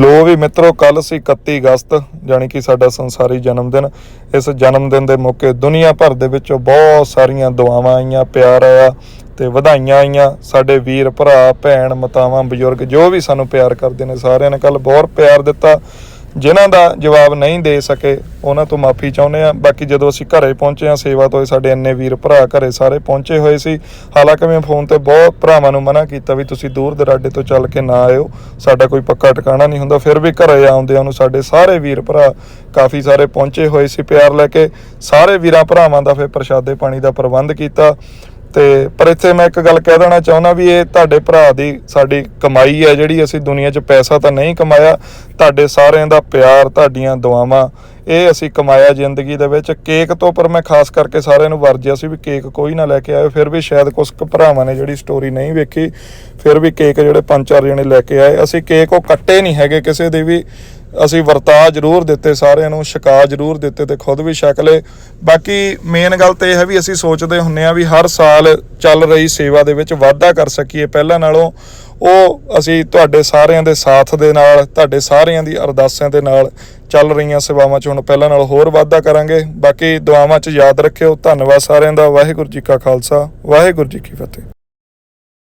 ਲੋ ਵੀ ਮਿੱਤਰੋ ਕੱਲ ਸੀ 31 ਅਗਸਤ, ਜਾਣੀ ਕਿ ਸਾਡਾ ਸੰਸਾਰੀ ਜਨਮ ਦਿਨ। ਇਸ ਜਨਮ ਦਿਨ ਦੇ ਮੌਕੇ ਦੁਨੀਆ ਭਰ ਦੇ ਵਿੱਚੋਂ ਬਹੁਤ ਸਾਰੀਆਂ ਦੁਆਵਾਂ ਆਈਆਂ, ਪਿਆਰ ਆਇਆ ਤੇ ਵਧਾਈਆਂ ਆਈਆਂ। ਸਾਡੇ ਵੀਰ, ਭਰਾ, ਭੈਣ, ਮਤਾਵਾਂ, ਬਜ਼ੁਰਗ ਜੋ ਵੀ ਸਾਨੂੰ ਪਿਆਰ ਕਰਦੇ ਨੇ, ਸਾਰਿਆਂ ਨੇ ਕੱਲ ਬਹੁਤ ਪਿਆਰ ਦਿੱਤਾ। ਜਿਨ੍ਹਾਂ ਦਾ ਜਵਾਬ ਨਹੀਂ ਦੇ ਸਕੇ, ਉਹਨਾਂ ਤੋਂ ਮਾਫੀ ਚਾਹੁੰਦੇ ਆ ਬਾਕੀ ਜਦੋਂ ਅਸੀਂ ਘਰੇ ਪਹੁੰਚੇ ਆ ਸੇਵਾ ਤੋਂ ਸਾਡੇ ਇੰਨੇ ਵੀਰ ਭਰਾ ਘਰੇ ਸਾਰੇ ਪਹੁੰਚੇ ਹੋਏ ਸੀ। ਹਾਲਾਂਕਿ ਮੈਂ ਫੋਨ ਤੇ ਬਹੁਤ ਭਰਾਵਾਂ ਨੂੰ ਮਨਾ ਕੀਤਾ ਵੀ ਤੁਸੀਂ ਦੂਰ ਦਰਾਡੇ ਤੋਂ ਚੱਲ ਕੇ ਨਾ ਆਇਓ। ਸਾਡਾ ਕੋਈ ਪੱਕਾ ਟਿਕਾਣਾ ਨਹੀਂ ਹੁੰਦਾ। ਫਿਰ ਵੀ ਘਰੇ ਆਉਂਦਿਆਂ ਨੂੰ ਸਾਡੇ ਸਾਰੇ ਵੀਰ ਭਰਾ ਕਾਫੀ ਸਾਰੇ ਪਹੁੰਚੇ ਹੋਏ ਸੀ ਪਿਆਰ ਲੈ ਕੇ। ਸਾਰੇ ਵੀਰਾਂ ਭਰਾਵਾਂ ਦਾ ਫਿਰ ਪ੍ਰਸ਼ਾਦੇ ਪਾਣੀ ਦਾ ਪ੍ਰਬੰਧ ਕੀਤਾ। ਤੇ ਪਰ ਇੱਥੇ ਮੈਂ ਇੱਕ ਗੱਲ ਕਹਿ ਦੇਣਾ ਚਾਹੁੰਦਾ ਵੀ ਇਹ ਤੁਹਾਡੇ ਭਰਾ ਦੀ ਸਾਡੀ ਕਮਾਈ ਹੈ, ਜਿਹੜੀ ਅਸੀਂ ਦੁਨੀਆ 'ਚ ਪੈਸਾ ਤਾਂ ਨਹੀਂ ਕਮਾਇਆ, ਤੁਹਾਡੇ ਸਾਰਿਆਂ ਦਾ ਪਿਆਰ, ਤੁਹਾਡੀਆਂ ਦੁਆਵਾਂ, ਇਹ ਅਸੀਂ ਕਮਾਇਆ ਜ਼ਿੰਦਗੀ ਦੇ ਵਿੱਚ। ਕੇਕ ਤੋਂ ਪਰ ਮੈਂ ਖਾਸ ਕਰਕੇ ਸਾਰਿਆਂ ਨੂੰ ਵਰਜਿਆ ਸੀ ਵੀ ਕੇਕ ਕੋਈ ਨਾ ਲੈ ਕੇ ਆਏ ਫਿਰ ਵੀ ਸ਼ਾਇਦ ਕੁਝ ਭਰਾਵਾਂ ਨੇ ਜਿਹੜੀ ਸਟੋਰੀ ਨਹੀਂ ਵੇਖੀ, ਫਿਰ ਵੀ ਕੇਕ ਜਿਹੜੇ ਪੰਜ ਚਾਰ ਜਣੇ ਲੈ ਕੇ ਆਏ। ਅਸੀਂ ਕੇਕ ਉਹ ਕੱਟੇ ਨਹੀਂ ਹੈਗੇ ਕਿਸੇ ਦੇ ਵੀ ਅਸੀਂ ਵਰਤਾ ਜ਼ਰੂਰ ਦਿੱਤੇ ਸਾਰਿਆਂ ਨੂੰ ਛਕਾ ਜ਼ਰੂਰ ਦਿੱਤੇ ਤੇ ਖੁਦ ਵੀ ਛਕ ਲਏ। ਬਾਕੀ ਮੇਨ ਗੱਲ ਤੇ ਇਹ ਹੈ ਵੀ ਅਸੀਂ ਸੋਚਦੇ ਹੁੰਨੇ ਆ ਵੀ ਹਰ ਸਾਲ ਚੱਲ ਰਹੀ ਸੇਵਾ ਦੇ ਵਿੱਚ ਵਾਧਾ ਕਰ ਸਕੀਏ। ਪਹਿਲਾਂ ਨਾਲੋਂ ਉਹ ਅਸੀਂ ਤੁਹਾਡੇ ਸਾਰਿਆਂ ਦੇ ਸਾਥ ਦੇ ਨਾਲ, ਤੁਹਾਡੇ ਸਾਰਿਆਂ ਦੀ ਅਰਦਾਸਾਂ ਦੇ ਨਾਲ ਚੱਲ ਰਹੀਆਂ ਸੇਵਾਵਾਂ 'ਚ। ਹੁਣ ਪਹਿਲਾਂ ਨਾਲ ਹੋਰ ਵਾਧਾ ਕਰਾਂਗੇ। ਬਾਕੀ ਦੁਆਵਾਂ 'ਚ ਯਾਦ ਰੱਖਿਓ। ਧੰਨਵਾਦ ਸਾਰਿਆਂ ਦਾ। ਵਾਹਿਗੁਰੂ ਜੀ ਕਾ ਖਾਲਸਾ। ਵਾਹਿਗੁਰੂ ਜੀ ਕੀ ਫਤਿਹ।